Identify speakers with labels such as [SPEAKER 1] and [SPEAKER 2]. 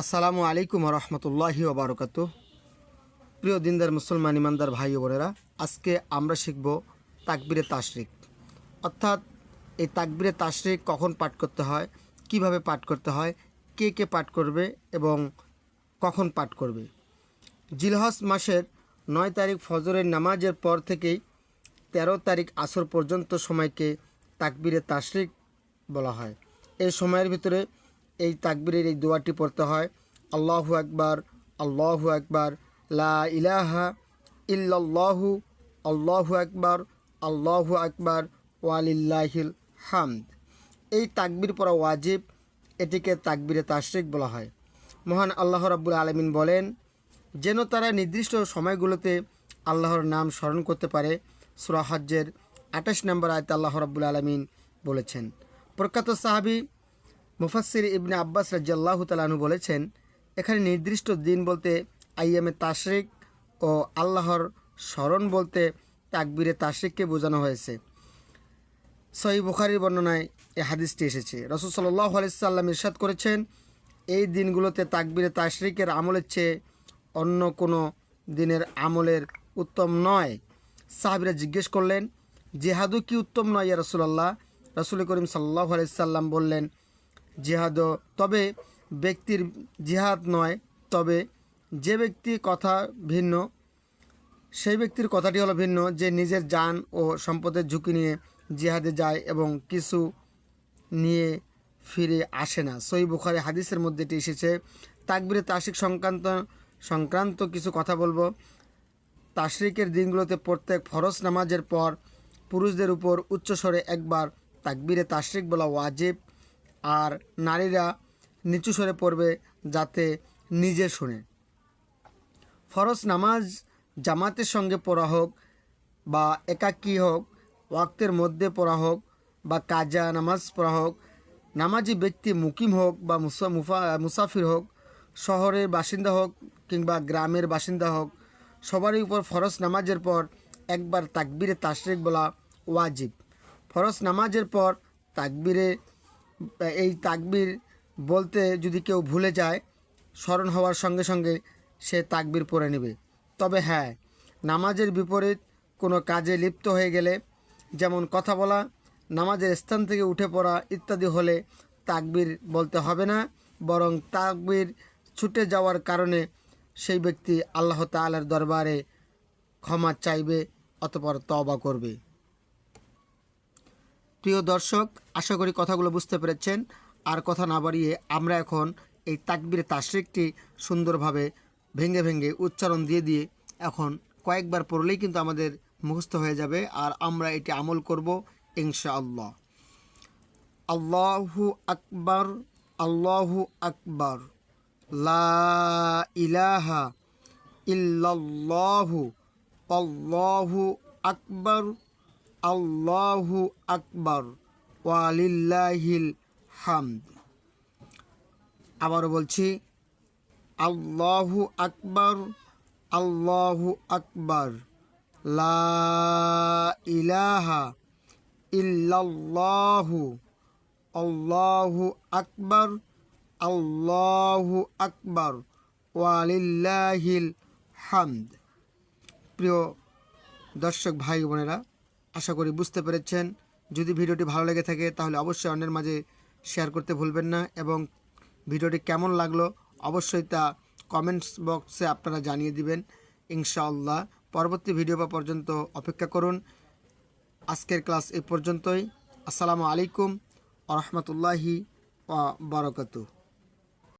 [SPEAKER 1] আসসালামু আলাইকুম রহমতুল্লাহি ওবরকাত প্রিয় দিনদার মুসলমান ইমানদার ভাই বোনেরা, আজকে আমরা শিখব তাকবিরে তাশরিক। অর্থাৎ এই তাকবিরে তাশরিক কখন পাঠ করতে হয়, কীভাবে পাঠ করতে হয়, কে কে পাঠ করবে এবং কখন পাঠ করবে। জিলহস মাসের নয় তারিখ ফজরের নামাজের পর থেকেই তেরো তারিখ আসর পর্যন্ত সময়কে তাকবিরে তাশরিক বলা হয়। এই সময়ের ভিতরে এই তাকবিরের এই দোয়াটি পড়তে হয়, আল্লাহু আকবার আল্লাহু আকবার, লা ইলাহা ইল্লাল্লাহু, আল্লাহু আকবার আল্লাহু আকবার, ওয়ালিল্লাহিল হামদ। এই তাকবির পড়া ওয়াজিব, এটিকে তাকবিরে তাশরিক বলা হয়। মহান আল্লাহ রাব্বুল আলমিন বলেন, যেন তারা নির্দিষ্ট সময়গুলোতে আল্লাহর নাম স্মরণ করতে পারে। সুরাহাজ্যের আঠাশ নম্বর আয়তে আল্লাহ রাব্বুল আলমিন বলেছেন, প্রখ্যাত সাহাবি মুফাসির ইবনে আব্বাস রাজ্লাহ তালানু বলেছেন, এখানে নির্দিষ্ট দিন বলতে আইএমএ তাশরিক ও আল্লাহর স্মরণ বলতে তাকবিরে তাশরিককে বোঝানো হয়েছে। সহি বুখারির বর্ণনায় এ হাদিসটি এসেছে। রসুল সাল্লাহ আলাইসাল্লাম ইরশাদ করেছেন, এই দিনগুলোতে তাকবিরে তাশরিকের আমলের চেয়ে অন্য কোনো দিনের আমলের উত্তম নয়। সাহাবিরা জিজ্ঞেস করলেন জেহাদু কি উত্তম নয় ইয়া রসুলাল্লাহ? রসুল করিম সাল্লাহ আলাইসাল্লাম বললেন জিহাদ তবে ব্যক্তির জিহাদ নয়, তবে যে ব্যক্তি কথা ভিন্ন, সেই ব্যক্তির কথাটি হলো ভিন্ন, যে নিজের যান ও সম্পদের ঝুঁকি নিয়ে জিহাদে যায় এবং কিছু নিয়ে ফিরে আসে না। সই বুখারি হাদিসের মধ্যে এটি এসেছে, তাকবিরে তাসিক সংক্রান্ত সংক্রান্ত কিছু কথা বলব। তাশরিকের দিনগুলোতে প্রত্যেক ফরজ নামাজের পর পুরুষদের উপর উচ্চস্বরে একবার তাকবিরে তাশরিক বলা ওয়াজিব। আর নারীরা নিচু স্বরে পড়বে যাতে নিজে শুনে। ফরজ নামাজ জামাতের সঙ্গে পড়া হোক বা একাকী হোক, ওয়াক্তের মধ্যে পড়া হোক বা কাজা নামাজ পড়া হোক, নামাজি ব্যক্তি মুকিম হোক বা মুসা মুসাফির হোক, শহরের বাসিন্দা হোক কিংবা গ্রামের বাসিন্দা হোক, সবারই উপর ফরজ নামাজের পর একবার তাকবিরে তাশরিক বলা ওয়াজিব। ফরজ নামাজের পর তাকবিরে এই তাকবির বলতে যদি কেউ ভুলে যায়, স্মরণ হওয়ার সঙ্গে সঙ্গে সে তাকবির পড়ে নেবে। তবে হ্যাঁ নামাজের বিপরীত কোনো কাজে লিপ্ত হয়ে গেলে, যেমন কথা বলা, নামাজের স্থান থেকে উঠে পড়া ইত্যাদি হলে তাকবির বলতে হবে না, বরং তাকবির ছুটে যাওয়ার কারণে সেই ব্যক্তি আল্লাহ তালার দরবারে ক্ষমা চাইবে, অতপর তবা করবে। প্রিয় দর্শক, আশা করি কথাগুলো বুঝতে পেরেছেন। আর কথা না বাড়িয়ে আমরা এখন এই তাকবির তাশরিকটি সুন্দরভাবে ভেঙে ভেঙে উচ্চারণ দিয়ে দিয়ে এখন কয়েকবার পড়লেই কিন্তু আমাদের মুখস্থ হয়ে যাবে আর আমরা এটি আমল করব ইনশাআল্লাহ। আল্লাহু আকবার আল্লাহু আকবার, লা ইলাহা ইল্লাল্লাহু, আল্লাহু আকবার। আল্লাহু আকবার, ওয়ালিল্লাহিল হামদ। আবারও বলছি, আল্লাহু আকবার আল্লাহু আকবার, লা ইলাহা ইল্লাল্লাহু, আল্লাহু আকবার আল্লাহু আকবার, ওয়ালিল্লাহিল হামদ। প্রিয় দর্শক ভাই বোনেরা আশা করি বুঝতে পেরেছেন। যদি ভিডিওটি ভালো লেগে থাকে, তাহলে অবশ্যই অন্যের মাঝে শেয়ার করতে ভুলবেন না এবং ভিডিওটি কেমন লাগল অবশ্যই তা কমেন্টস বক্সে আপনারা জানিয়ে দিবেন। ইনশাআল্লাহ পরবর্তী ভিডিও বা পর্যন্ত অপেক্ষা করুন। আজকের ক্লাস এ পর্যন্তই। আসসালামু আলাইকুম আ রহমতুল্লাহি বারকাতু